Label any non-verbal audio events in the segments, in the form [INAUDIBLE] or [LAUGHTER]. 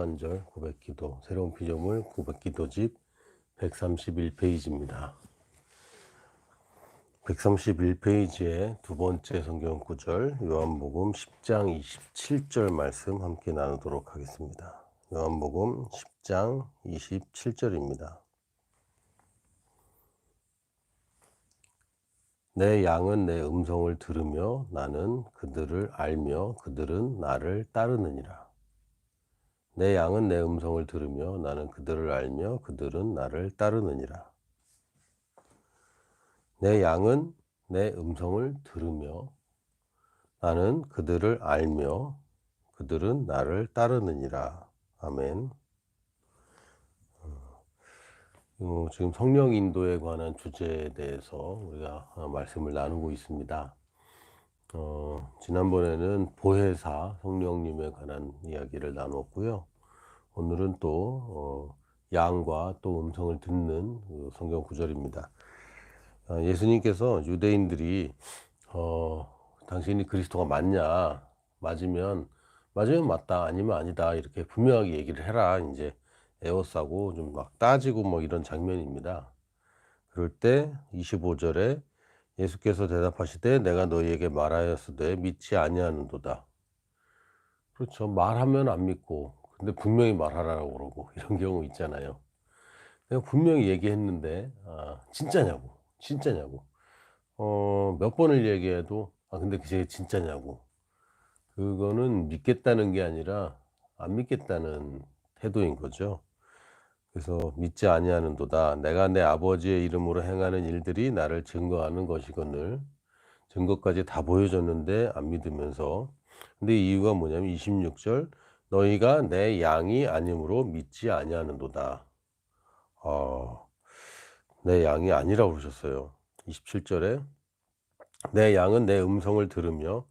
한절 고백기도 새로운 피조물 고백기도집 131페이지입니다. 131페이지의 두 번째 성경 구절 요한복음 10장 27절 말씀 함께 나누도록 하겠습니다. 요한복음 10장 27절입니다. 내 양은 내 음성을 들으며 나는 그들을 알며 그들은 나를 따르느니라. 내 양은 내 음성을 들으며 나는 그들을 알며 그들은 나를 따르느니라. 내 양은 내 음성을 들으며 나는 그들을 알며 그들은 나를 따르느니라. 아멘. 어, 지금 성령 인도에 관한 주제에 대해서 우리가 어, 말씀을 나누고 있습니다. 어, 지난번에는 보혜사 성령님에 관한 이야기를 나눴고요. 오늘은 또 어, 양과 또 음성을 듣는 그 성경 구절입니다. 어, 예수님께서 유대인들이 어, 당신이 그리스도가 맞냐 맞으면 맞으면 맞다 아니면 아니다 이렇게 분명하게 얘기를 해라 이제 에워싸고 좀 막 따지고 뭐 이런 장면입니다. 그럴 때 25절에 예수께서 대답하시되 내가 너희에게 말하였으되 믿지 아니하는도다. 그렇죠. 말하면 안 믿고 근데 분명히 말하라고 그러고 [LAUGHS] 이런 경우 있잖아요. 내가 분명히 얘기했는데 아, 진짜냐고 진짜냐고 어, 몇 번을 얘기해도 아 근데 그게 진짜냐고 그거는 믿겠다는 게 아니라 안 믿겠다는 태도인 거죠. 그래서 믿지 아니하는도다. 내가 내 아버지의 이름으로 행하는 일들이 나를 증거하는 것이거늘 증거까지 다 보여줬는데 안 믿으면서 근데 이유가 뭐냐면 26절 너희가 내 양이 아니므로 믿지 아니하는도다. 어, 내 양이 아니라고 그러셨어요. 27절에 내 양은 내 음성을 들으며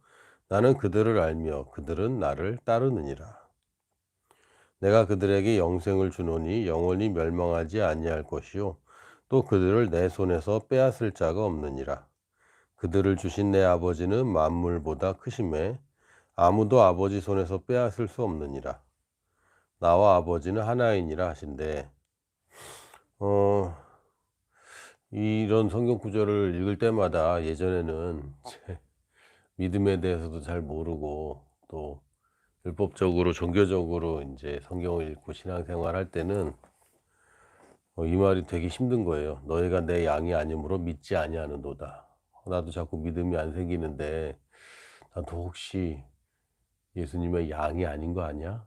나는 그들을 알며 그들은 나를 따르느니라. 내가 그들에게 영생을 주노니 영원히 멸망하지 아니할 것이요 또 그들을 내 손에서 빼앗을 자가 없느니라 그들을 주신 내 아버지는 만물보다 크심에 아무도 아버지 손에서 빼앗을 수 없느니라 나와 아버지는 하나이니라 하신대 어 이런 성경 구절을 읽을 때마다 예전에는 믿음에 대해서도 잘 모르고 또 율법적으로 종교적으로 이제 성경을 읽고 신앙생활 할 때는 어, 이 말이 되게 힘든 거예요. 너희가 내 양이 아니므로 믿지 아니하는도다. 나도 자꾸 믿음이 안 생기는데 나도 혹시 예수님의 양이 아닌 거 아니야?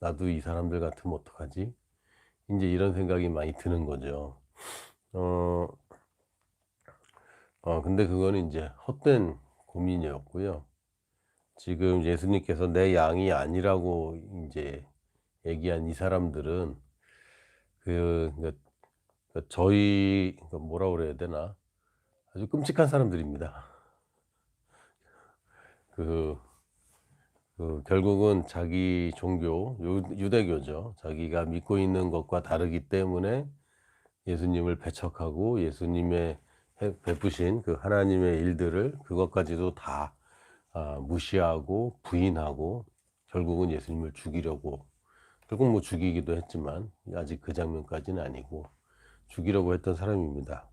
나도 이 사람들 같으면 어떡하지? 이제 이런 생각이 많이 드는 거죠. 어, 어 근데 그거는 이제 헛된 고민이었고요. 지금 예수님께서 내 양이 아니라고 이제 얘기한 이 사람들은 그, 그, 그 저희 그 뭐라 그래야 되나 아주 끔찍한 사람들입니다. 그, 그 결국은 자기 종교 유, 대교죠 자기가 믿고 있는 것과 다르기 때문에 예수님을 배척하고 예수님의 베푸신 그 하나님의 일들을 그것까지도 다 아, 무시하고 부인하고 결국은 예수님을 죽이려고 결국 뭐 죽이기도 했지만 아직 그 장면까지는 아니고 죽이려고 했던 사람입니다.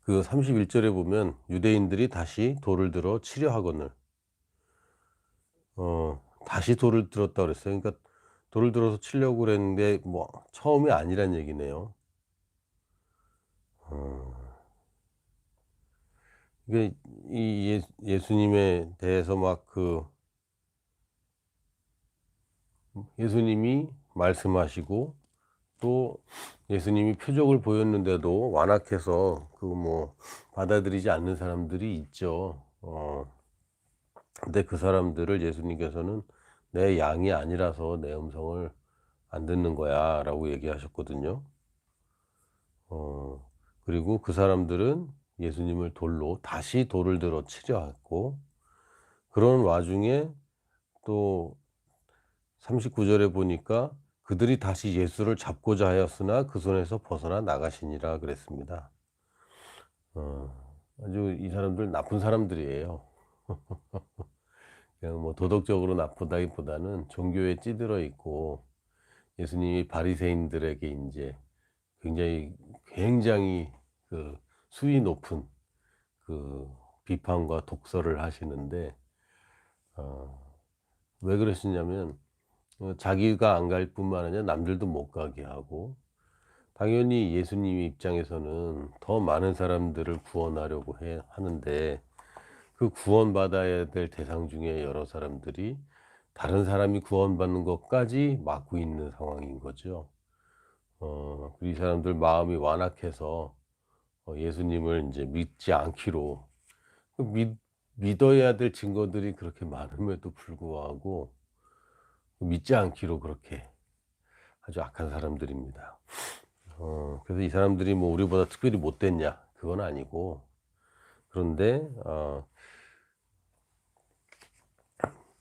그 31절에 보면 유대인들이 다시 돌을 들어 치려 하거늘 어 다시 돌을 들었다 그랬어요. 그러니까 돌을 들어서 치려고 그랬는데 뭐 처음이 아니란 얘기네요. 어, 이게 이 예, 수님에 대해서 막 그 예수님이 말씀하시고 또 예수님이 표적을 보였는데도 완악해서 그 뭐 받아들이지 않는 사람들이 있죠. 어. 근데 그 사람들을 예수님께서는 내 양이 아니라서 내 음성을 안 듣는 거야 라고 얘기하셨거든요. 어, 그리고 그 사람들은 예수님을 돌로 다시 돌을 들어 치려 했고 그런 와중에 또 39절에 보니까 그들이 다시 예수를 잡고자 하였으나 그 손에서 벗어나 나가시니라 그랬습니다. 어, 아주 이 사람들 나쁜 사람들이에요. [LAUGHS] 그냥 뭐 도덕적으로 나쁘다기보다는 종교에 찌들어 있고 예수님이 바리새인들에게 이제 굉장히 굉장히 그 수위 높은 그 비판과 독설을 하시는데 어, 왜 그러시냐면 어, 자기가 안 갈 뿐만 아니라 남들도 못 가게 하고 당연히 예수님 입장에서는 더 많은 사람들을 구원하려고 해 하는데 그 구원받아야 될 대상 중에 여러 사람들이 다른 사람이 구원받는 것까지 막고 있는 상황인 거죠. 어, 이 사람들 마음이 완악해서 어, 예수님을 이제 믿지 않기로 그 믿, 믿어야 될 증거들이 그렇게 많음에도 불구하고 믿지 않기로 그렇게 아주 악한 사람들입니다. 어, 그래서 이 사람들이 뭐 우리보다 특별히 못됐냐? 그건 아니고 그런데 어,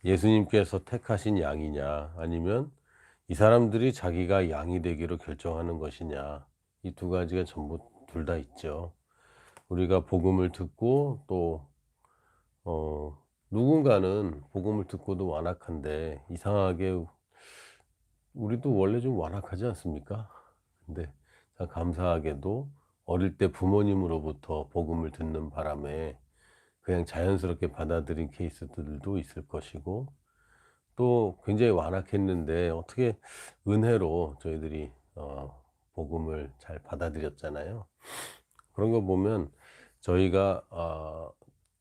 예수님께서 택하신 양이냐 아니면 이 사람들이 자기가 양이 되기로 결정하는 것이냐 이 두 가지가 전부 둘 다 있죠. 우리가 복음을 듣고 또 어, 누군가는 복음을 듣고도 완악한데 이상하게 우리도 원래 좀 완악하지 않습니까? 근데 참 감사하게도 어릴 때 부모님으로부터 복음을 듣는 바람에 그냥 자연스럽게 받아들인 케이스들도 있을 것이고 또 굉장히 완악했는데 어떻게 은혜로 저희들이 어, 복음을 잘 받아들였잖아요. 그런 거 보면 저희가 어,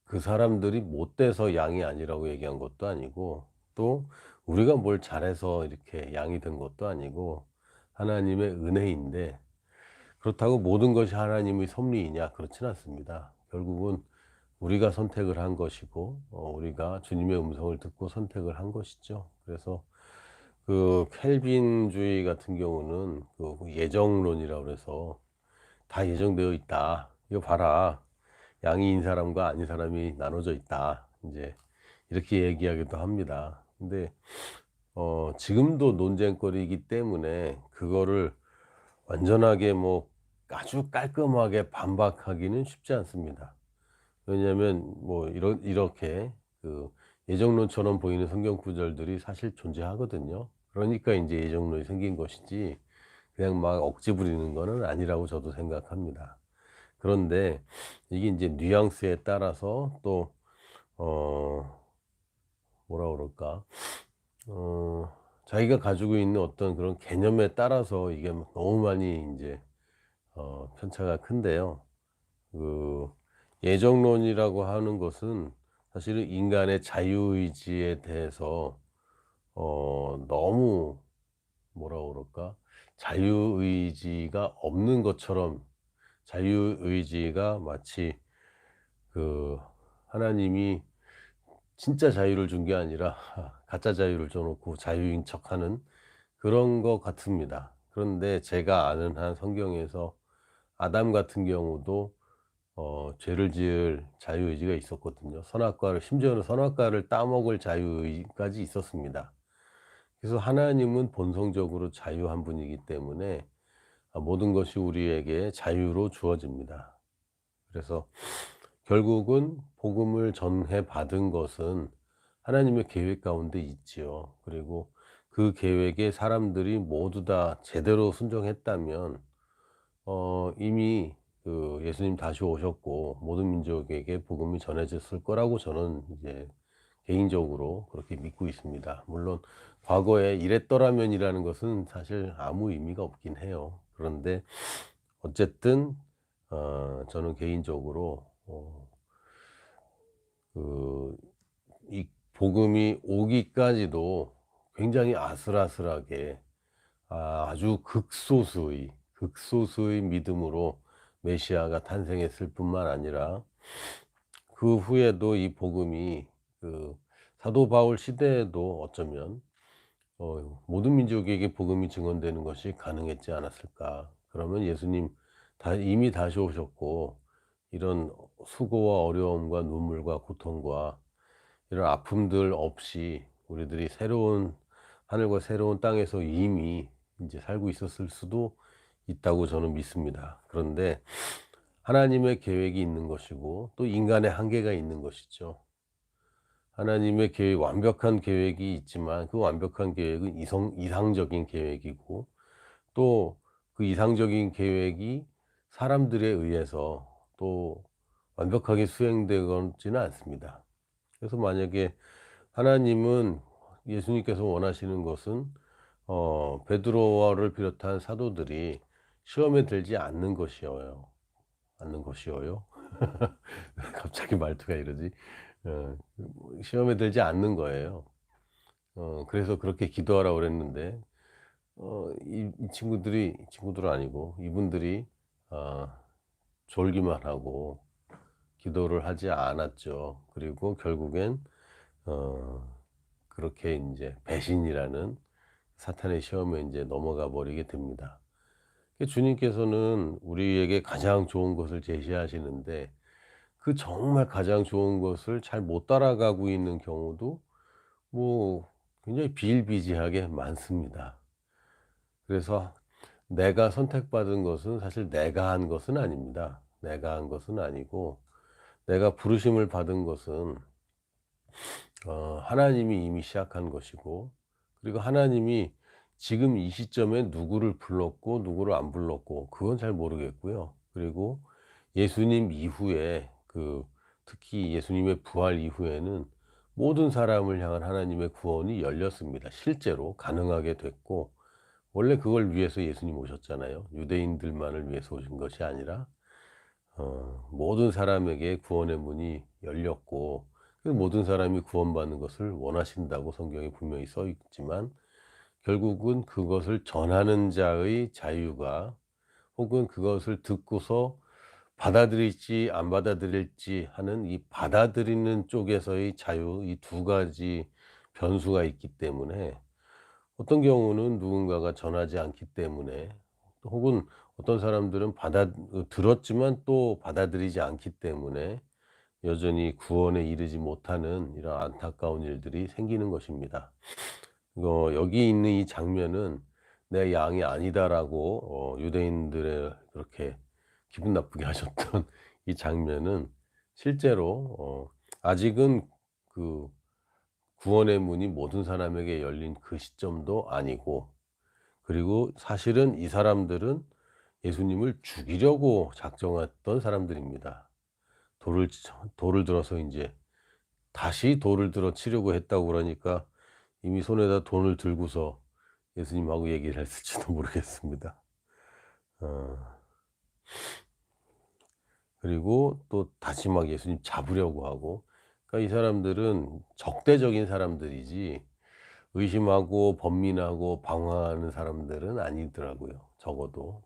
그 사람들이 못돼서 양이 아니라고 얘기한 것도 아니고 또 우리가 뭘 잘해서 이렇게 양이 된 것도 아니고 하나님의 은혜인데 그렇다고 모든 것이 하나님의 섭리이냐 그렇진 않습니다. 결국은 우리가 선택을 한 것이고 어, 우리가 주님의 음성을 듣고 선택을 한 것이죠. 그래서 그 켈빈주의 같은 경우는 그 예정론이라고 그래서 다 예정되어 있다. 이거 봐라. 양이인 사람과 아닌 사람이 나눠져 있다. 이제 이렇게 얘기하기도 합니다. 근데 어, 지금도 논쟁거리이기 때문에 그거를 완전하게 뭐 아주 깔끔하게 반박하기는 쉽지 않습니다. 왜냐하면 뭐 이런 이렇게 그 예정론처럼 보이는 성경 구절들이 사실 존재하거든요. 그러니까 이제 예정론이 생긴 것이지 그냥 막 억지 부리는 거는 아니라고 저도 생각합니다. 그런데 이게 이제 뉘앙스에 따라서 또 어 뭐라 그럴까 어 자기가 가지고 있는 어떤 그런 개념에 따라서 이게 너무 많이 이제 어 편차가 큰데요. 그 예정론이라고 하는 것은 사실은 인간의 자유의지에 대해서 어 너무 뭐라 그럴까 자유의지가 없는 것처럼 자유의지가 마치 그 하나님이 진짜 자유를 준 게 아니라 [LAUGHS] 가짜 자유를 줘놓고 자유인 척하는 그런 것 같습니다. 그런데 제가 아는 한 성경에서 아담 같은 경우도 어, 죄를 지을 자유의지가 있었거든요. 선악과를 심지어는 선악과를 따먹을 자유까지 있었습니다. 그래서 하나님은 본성적으로 자유한 분이기 때문에 아, 모든 것이 우리에게 자유로 주어집니다. 그래서 결국은 복음을 전해 받은 것은 하나님의 계획 가운데 있지요. 그리고 그 계획에 사람들이 모두 다 제대로 순종했다면 어, 이미 그 예수님 다시 오셨고 모든 민족에게 복음이 전해졌을 거라고 저는 이제 개인적으로 그렇게 믿고 있습니다. 물론 과거에 이랬더라면이라는 것은 사실 아무 의미가 없긴 해요. 그런데 어쨌든 어, 저는 개인적으로 어, 그이 복음이 오기까지도 굉장히 아슬아슬하게 아, 아주 극소수의 극소수의 믿음으로 메시아가 탄생했을 뿐만 아니라 그 후에도 이 복음이 그 사도 바울 시대에도 어쩌면 어, 모든 민족에게 복음이 증언되는 것이 가능했지 않았을까? 그러면 예수님 다 이미 다시 오셨고 이런 수고와 어려움과 눈물과 고통과 이런 아픔들 없이 우리들이 새로운 하늘과 새로운 땅에서 이미 이제 살고 있었을 수도 있다고 저는 믿습니다. 그런데 하나님의 계획이 있는 것이고 또 인간의 한계가 있는 것이죠. 하나님의 계획 완벽한 계획이 있지만 그 완벽한 계획은 이성 이상적인 계획이고 또 그 이상적인 계획이 사람들에 의해서 또 완벽하게 수행되지는 않습니다. 그래서 만약에 하나님은 예수님께서 원하시는 것은 어 베드로를 비롯한 사도들이 시험에 들지 않는 것이어요. 않는 것이어요. [LAUGHS] 갑자기 말투가 이러지. 어 시험에 들지 않는 거예요. 어 그래서 그렇게 기도하라고 그랬는데 어 이 이 친구들이 친구들은 아니고 이분들이 아 졸기만 하고 기도를 하지 않았죠. 그리고 결국엔 어 그렇게 인제 배신이라는 사탄의 시험에 인제 넘어가 버리게 됩니다. 그 주님께서는 우리에게 가장 좋은 것을 제시하시는데 그 정말 가장 좋은 것을 잘 못 따라가고 있는 경우도 뭐 굉장히 비일비재하게 많습니다. 그래서 내가 선택받은 것은 사실 내가 한 것은 아닙니다. 내가 한 것은 아니고 내가 부르심을 받은 것은 어 하나님이 이미 시작한 것이고 그리고 하나님이 지금 이 시점에 누구를 불렀고 누구를 안 불렀고 그건 잘 모르겠고요. 그리고 예수님 이후에 그 특히 예수님의 부활 이후에는 모든 사람을 향한 하나님의 구원이 열렸습니다. 실제로 가능하게 됐고 원래 그걸 위해서 예수님 오셨잖아요. 유대인들만을 위해서 오신 것이 아니라 어 모든 사람에게 구원의 문이 열렸고 그 모든 사람이 구원받는 것을 원하신다고 성경에 분명히 써 있지만 결국은 그것을 전하는 자의 자유가 혹은 그것을 듣고서 받아들일지 안 받아들일지 하는 이 받아들이는 쪽에서의 자유 이 두 가지 변수가 있기 때문에 어떤 경우는 누군가가 전하지 않기 때문에 혹은 어떤 사람들은 받아 어 들었지만 또 받아들이지 않기 때문에 여전히 구원에 이르지 못하는 이런 안타까운 일들이 생기는 것입니다. 어 여기 있는 이 장면은 '내 양이 아니다.'라고 어 유대인들을 그렇게 기분 나쁘게 [LAUGHS] 하셨던 이 장면은 실제로 어 아직은 그 구원의 문이 모든 사람에게 열린 그 시점도 아니고 그리고 사실은 이 사람들은 예수님을 죽이려고 작정했던 사람들입니다. 돌을 돌을 들어서 인제 다시 돌을 들어 치려고 했다고 그러니까 이미 손에다 돈을 들고서 예수님하고 얘기를 했을지도 [LAUGHS] 모르겠습니다. 어. 그리고 또 다시 막 예수님 잡으려고 하고 그러니까 이 사람들은 적대적인 사람들이지 의심하고 번민하고 방황하는 사람들은 아니더라고요. 적어도.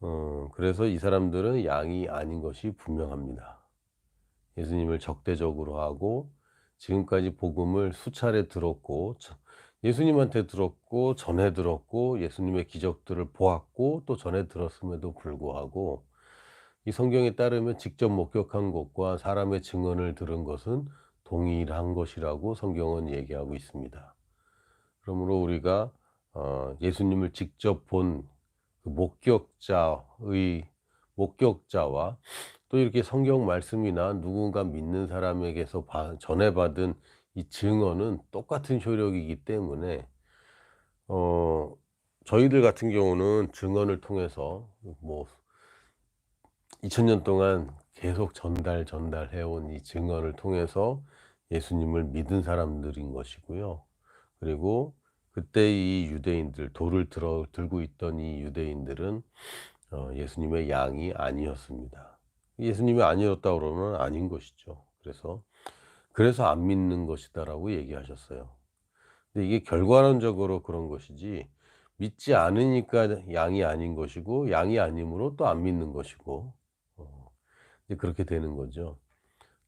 어 그래서 이 사람들은 양이 아닌 것이 분명합니다. 예수님을 적대적으로 하고 지금까지 복음을 수차례 들었고 예수님한테 들었고 전해 들었고 예수님의 기적들을 보았고 또 전해 들었음에도 불구하고 이 성경에 따르면 직접 목격한 것과 사람의 증언을 들은 것은 동일한 것이라고 성경은 얘기하고 있습니다. 그러므로 우리가 어 예수님을 직접 본그 목격자의 목격자와 또 이렇게 성경 말씀이나 누군가 믿는 사람에게서 전해받은 이 증언은 똑같은 효력이기 때문에 어 저희들 같은 경우는 증언을 통해서 뭐 2000년 동안 계속 전달 전달해 온 이 증언을 통해서 예수님을 믿은 사람들인 것이고요. 그리고 그때 이 유대인들 돌을 들어 들고 있던 이 유대인들은 어 예수님의 양이 아니었습니다. 예수님이 아니었다 그러면 아닌 것이죠. 그래서 그래서 안 믿는 것이다라고 얘기하셨어요. 근데 이게 결과론적으로 그런 것이지 믿지 않으니까 양이 아닌 것이고 양이 아님으로 또 안 믿는 것이고 어 그렇게 되는 거죠.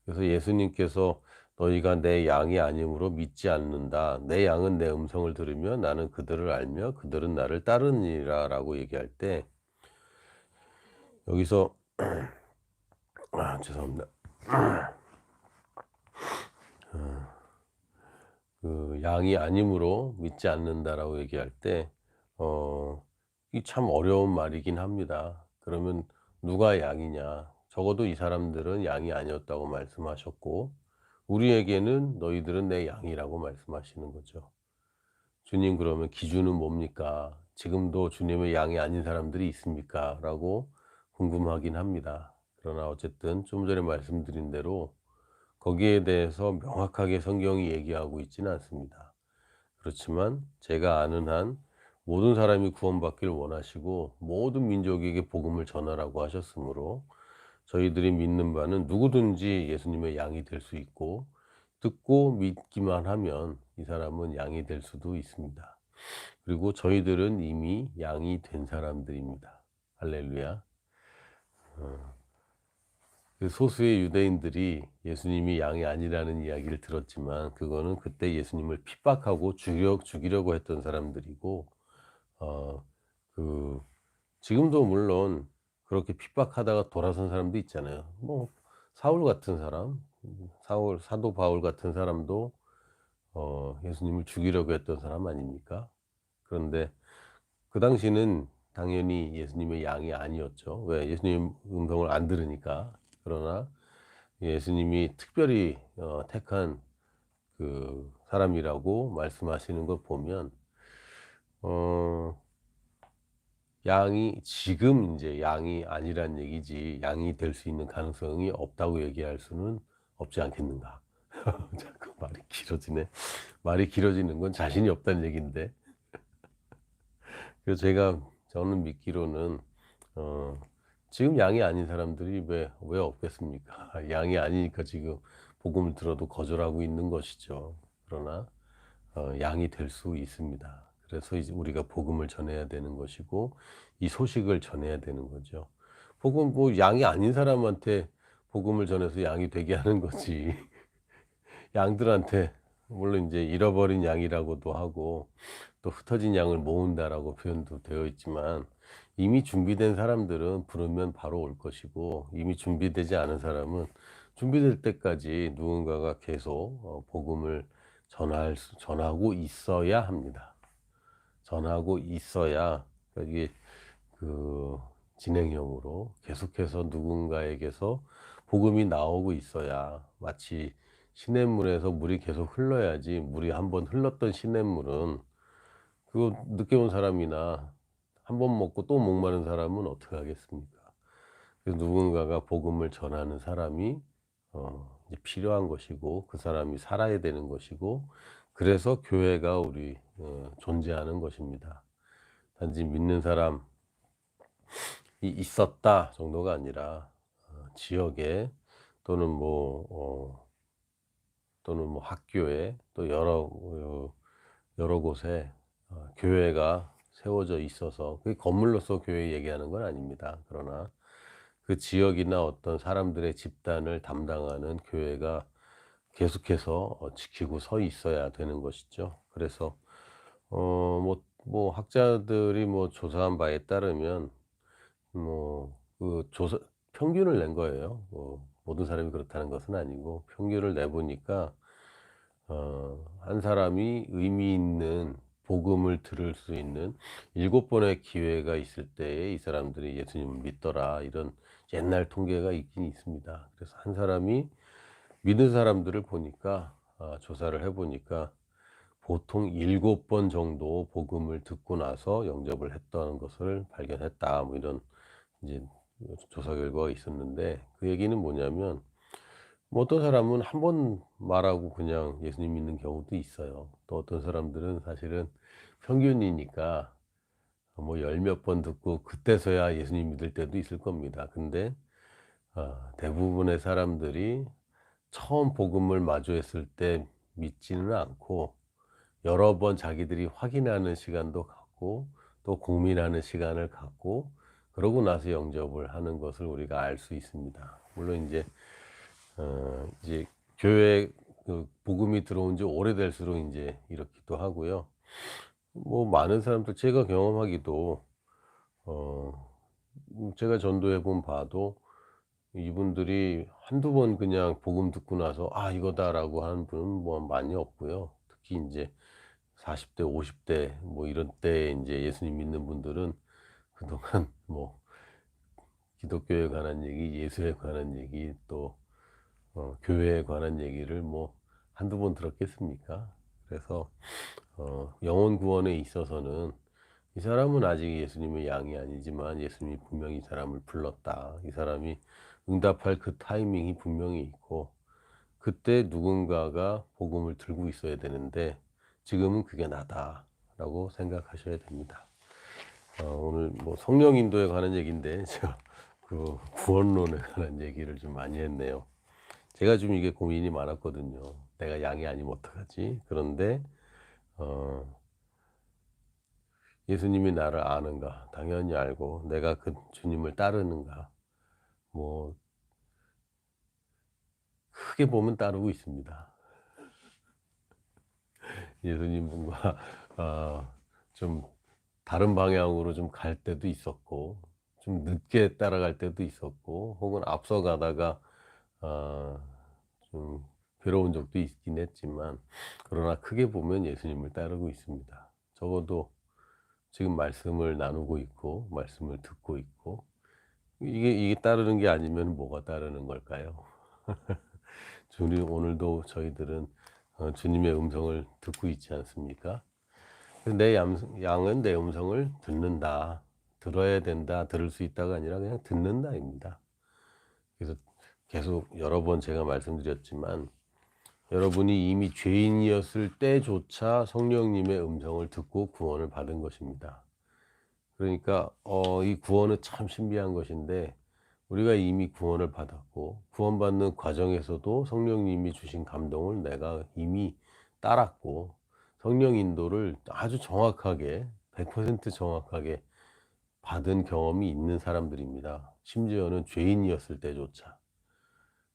그래서 예수님께서 "너희가 내 양이 아님으로 믿지 않는다. 내 양은 내 음성을 들으며 나는 그들을 알며 그들은 나를 따르니라."라고 얘기할 때 여기서 [CLEARS THROAT] 아 죄송합니다. 어 그 "양이 아님으로 믿지 않는다."라고 얘기할 때 어 이 참 어려운 말이긴 합니다. 그러면 누가 양이냐? 적어도 이 사람들은 양이 아니었다고 말씀하셨고 우리에게는 너희들은 내 양이라고 말씀하시는 거죠. 주님 그러면 기준은 뭡니까? 지금도 주님의 양이 아닌 사람들이 있습니까? 라고 궁금하긴 합니다. 그러나 어쨌든 좀 전에 말씀드린 대로 거기에 대해서 명확하게 성경이 얘기하고 있지는 않습니다. 그렇지만 제가 아는 한 모든 사람이 구원받기를 원하시고 모든 민족에게 복음을 전하라고 하셨으므로 저희들이 믿는 바는 누구든지 예수님의 양이 될 수 있고 듣고 믿기만 하면 이 사람은 양이 될 수도 있습니다. 그리고 저희들은 이미 양이 된 사람들입니다. 할렐루야. 어, 그 소수의 유대인들이 예수님이 양이 아니라는 이야기를 들었지만 그거는 그때 예수님을 핍박하고 죽여, 죽이려고 했던 사람들이고 어, 그 지금도 물론 그렇게 핍박하다가 돌아선 사람도 있잖아요. 뭐 사울 같은 사람, 사울 사도 바울 같은 사람도 어, 예수님을 죽이려고 했던 사람 아닙니까? 그런데 그 당시는 당연히 예수님의 양이 아니었죠. 왜? 예수님 음성을 안 들으니까. 그러나 예수님이 특별히 어, 택한 그 사람이라고 말씀하시는 걸 보면 어, 양이 지금 이제 양이 아니란 얘기지 양이 될 수 있는 가능성이 없다고 얘기할 수는 없지 않겠는가. [LAUGHS] 자꾸 말이 길어지네. 말이 길어지는 건 자신이 없다는 얘기인데. 그래서 제가 저는 믿기로는 어, 지금 양이 아닌 사람들이 왜, 왜 없겠습니까? [LAUGHS] 양이 아니니까 지금 복음을 들어도 거절하고 있는 것이죠. 그러나 어, 양이 될 수 있습니다. 그래서 이제 우리가 복음을 전해야 되는 것이고 이 소식을 전해야 되는 거죠. 복음 뭐 양이 아닌 사람한테 복음을 전해서 양이 되게 하는 거지. [LAUGHS] 양들한테 물론 이제 잃어버린 양이라고도 하고 또 흩어진 양을 모은다라고 표현도 되어 있지만 이미 준비된 사람들은 부르면 바로 올 것이고 이미 준비되지 않은 사람은 준비될 때까지 누군가가 계속 어, 복음을 전할 수, 전하고 있어야 합니다. 전하고 있어야 이게 그 진행형으로 계속해서 누군가에게서 복음이 나오고 있어야 마치 시냇물에서 물이 계속 흘러야지 물이 한번 흘렀던 시냇물은 그거 늦게 온 사람이나 한 번 먹고 또 목마른 사람은 어떻게 하겠습니까? 그래서 누군가가 복음을 전하는 사람이 어, 필요한 것이고 그 사람이 살아야 되는 것이고 그래서 교회가 우리 어, 존재하는 것입니다. 단지 믿는 사람이 있었다 정도가 아니라 어, 지역에 또는 뭐 어, 또는 뭐 학교에 또 여러 어, 여러 곳에 어, 교회가 세워져 있어서 그 건물로서 교회 얘기하는 건 아닙니다. 그러나 그 지역이나 어떤 사람들의 집단을 담당하는 교회가 계속해서 어, 지키고 서 있어야 되는 것이죠. 그래서 어뭐 뭐 학자들이 뭐 조사한 바에 따르면 뭐 그 조사 평균을 낸 거예요. 뭐 모든 사람이 그렇다는 것은 아니고 평균을 내 보니까 어 한 사람이 의미 있는 복음을 들을 수 있는 일곱 번의 기회가 있을 때에 이 사람들이 예수님을 믿더라 이런 옛날 통계가 있긴 있습니다. 그래서 한 사람이 믿는 사람들을 보니까 아, 조사를 해보니까 보통 일곱 번 정도 복음을 듣고 나서 영접을 했다는 것을 발견했다. 뭐 이런 이제 조사 결과가 있었는데 그 얘기는 뭐냐면 뭐 어떤 사람은 한 번 말하고 그냥 예수님 믿는 경우도 있어요. 또 어떤 사람들은 사실은 평균이니까 뭐 열 몇 번 듣고 그때서야 예수님 믿을 때도 있을 겁니다. 근데 어, 대부분의 사람들이 처음 복음을 마주했을 때 믿지는 않고 여러 번 자기들이 확인하는 시간도 갖고 또 고민하는 시간을 갖고 그러고 나서 영접을 하는 것을 우리가 알 수 있습니다. 물론 이제 어 이제 교회 그 복음이 들어온 지 오래될수록 이제 이렇기도 하고요. 뭐 많은 사람들 제가 경험하기도 어 제가 전도해 본 바도 이분들이 한두 번 그냥 복음 듣고 나서 '아 이거다.'라고 하는 분은 뭐 많이 없고요. 특히 인제 40대 50대 뭐 이런 때에 인제 예수님 믿는 분들은 그동안 [LAUGHS] 뭐 기독교에 관한 얘기, 예수에 관한 얘기 또 어, 교회에 관한 얘기를 뭐 한두 번 들었겠습니까? 그래서 어, 영혼 구원에 있어서는 이 사람은 아직 예수님의 양이 아니지만 예수님이 분명히 이 사람을 불렀다. 이 사람이 응답할 그 타이밍이 분명히 있고 그때 누군가가 복음을 들고 있어야 되는데 지금은 그게 나다라고 생각하셔야 됩니다. 어, 오늘 뭐 성령 인도에 관한 얘기인데 [LAUGHS] 저그 구원론에 관한 얘기를 좀 많이 했네요. 제가 좀 이게 고민이 많았거든요. 내가 양이 아니면 어떡하지? 그런데 어, 예수님이 나를 아는가? 당연히 알고 내가 그 주님을 따르는가? 뭐 크게 보면 따르고 있습니다. [LAUGHS] 예수님과 어, 좀 다른 방향으로 좀 갈 때도 있었고 좀 늦게 따라갈 때도 있었고 혹은 앞서 가다가 어, 좀 괴로운 적도 있긴 했지만 그러나 크게 보면 예수님을 따르고 있습니다. 적어도 지금 말씀을 나누고 있고 말씀을 듣고 있고 이게 이게 따르는 게 아니면 뭐가 따르는 걸까요? [LAUGHS] 주님 오늘도 저희들은 어, 주님의 음성을 듣고 있지 않습니까? 내 양, 양은 내 음성을 듣는다, 들어야 된다, 들을 수 있다가 아니라 그냥 듣는다입니다. 그래서 계속 여러 번 제가 말씀드렸지만 여러분이 이미 죄인이었을 때조차 성령님의 음성을 듣고 구원을 받은 것입니다. 그러니까 어, 이 구원은 참 신비한 것인데 우리가 이미 구원을 받았고 구원받는 과정에서도 성령님이 주신 감동을 내가 이미 따랐고 성령 인도를 아주 정확하게 100% 정확하게 받은 경험이 있는 사람들입니다. 심지어는 죄인이었을 때조차.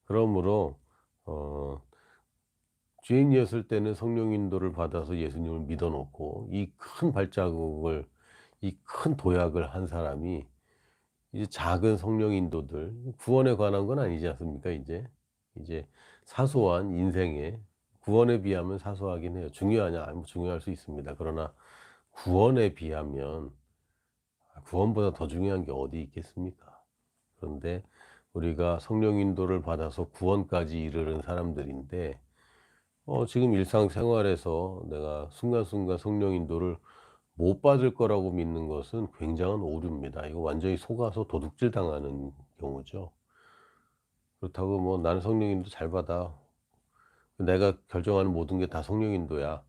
그러므로 어, 죄인이었을 때는 성령 인도를 받아서 예수님을 믿어놓고 이 큰 발자국을 이 큰 도약을 한 사람이 이제 작은 성령 인도들 구원에 관한 건 아니지 않습니까? 이제 이제 사소한 인생에 구원에 비하면 사소하긴 해요. 중요하냐? 뭐 중요할 수 있습니다. 그러나 구원에 비하면 구원보다 더 중요한 게 어디 있겠습니까? 그런데 우리가 성령 인도를 받아서 구원까지 이르는 사람들인데 어, 지금 일상생활에서 내가 순간순간 성령 인도를 못 받을 거라고 믿는 것은 굉장한 오류입니다. 이거 완전히 속아서 도둑질 당하는 경우죠. 그렇다고 뭐 나는 성령 인도 잘 받아. 내가 결정하는 모든 게 다 성령 인도야.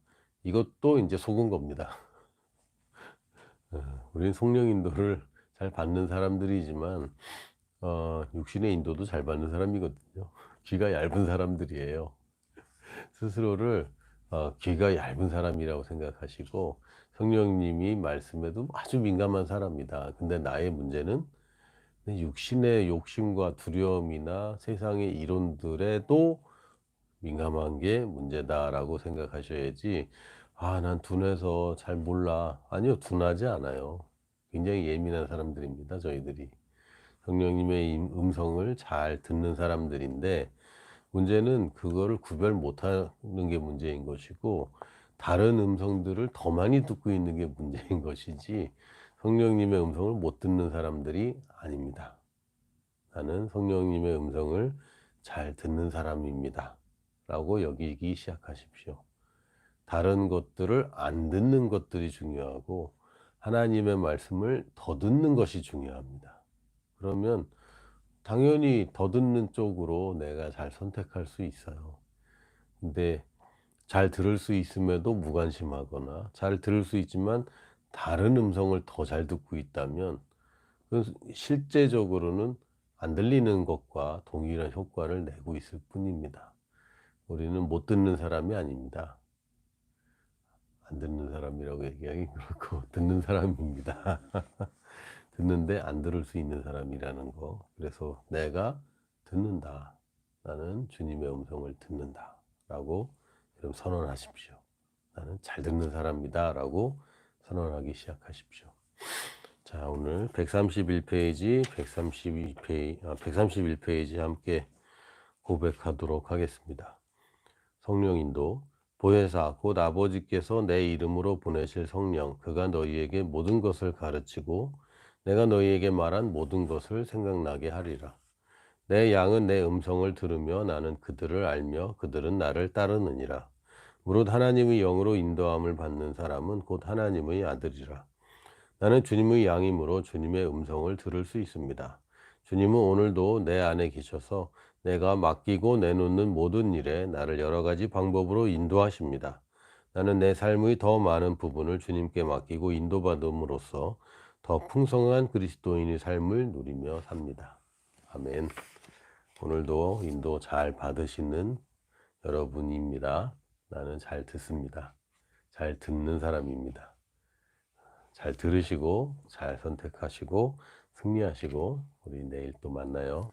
이것도 이제 속은 겁니다. [LAUGHS] 어, 우리는 성령 인도를 잘 받는 사람들이지만 어, 육신의 인도도 잘 받는 사람이거든요. 귀가 얇은 사람들이에요. 스스로를 어, 귀가 얇은 사람이라고 생각하시고 성령님이 말씀에도 아주 민감한 사람이다. 근데 나의 문제는 육신의 욕심과 두려움이나 세상의 이론들에도 민감한 게 문제다라고 생각하셔야지 아, 난 둔해서 잘 몰라. 아니요, 둔하지 않아요. 굉장히 예민한 사람들입니다, 저희들이. 성령님의 음성을 잘 듣는 사람들인데, 문제는 그거를 구별 못하는 게 문제인 것이고, 다른 음성들을 더 많이 듣고 있는 게 문제인 것이지, 성령님의 음성을 못 듣는 사람들이 아닙니다. 나는 성령님의 음성을 잘 듣는 사람입니다. 라고 여기기 시작하십시오. 다른 것들을 안 듣는 것들이 중요하고 하나님의 말씀을 더 듣는 것이 중요합니다. 그러면 당연히 더 듣는 쪽으로 내가 잘 선택할 수 있어요. 근데 잘 들을 수 있음에도 무관심하거나 잘 들을 수 있지만 다른 음성을 더 잘 듣고 있다면 실제적으로는 안 들리는 것과 동일한 효과를 내고 있을 뿐입니다. 우리는 못 듣는 사람이 아닙니다. 안 듣는 사람이라고 얘기하기 그렇고 [LAUGHS] 듣는 사람입니다. [LAUGHS] 듣는데 안 들을 수 있는 사람이라는 거. 그래서 내가 듣는다. 나는 주님의 음성을 듣는다. 라고 여러분 선언하십시오. 나는 잘 듣는 사람이다. 라고 선언하기 시작하십시오. 자, 오늘 131페이지, 132페이지, 아, 131페이지 함께 고백하도록 하겠습니다. 성령 인도 보혜사 곧 아버지께서 내 이름으로 보내실 성령 그가 너희에게 모든 것을 가르치고 내가 너희에게 말한 모든 것을 생각나게 하리라. 내 양은 내 음성을 들으며 나는 그들을 알며 그들은 나를 따르느니라. 무릇 하나님의 영으로 인도함을 받는 사람은 곧 하나님의 아들이라. 나는 주님의 양이므로 주님의 음성을 들을 수 있습니다. 주님은 오늘도 내 안에 계셔서 내가 맡기고 내놓는 모든 일에 나를 여러 가지 방법으로 인도하십니다. 나는 내 삶의 더 많은 부분을 주님께 맡기고 인도받음으로써 더 풍성한 그리스도인의 삶을 누리며 삽니다. 아멘. 오늘도 인도 잘 받으시는 여러분입니다. 나는 잘 듣습니다. 잘 듣는 사람입니다. 잘 들으시고 잘 선택하시고 승리하시고 우리 내일 또 만나요.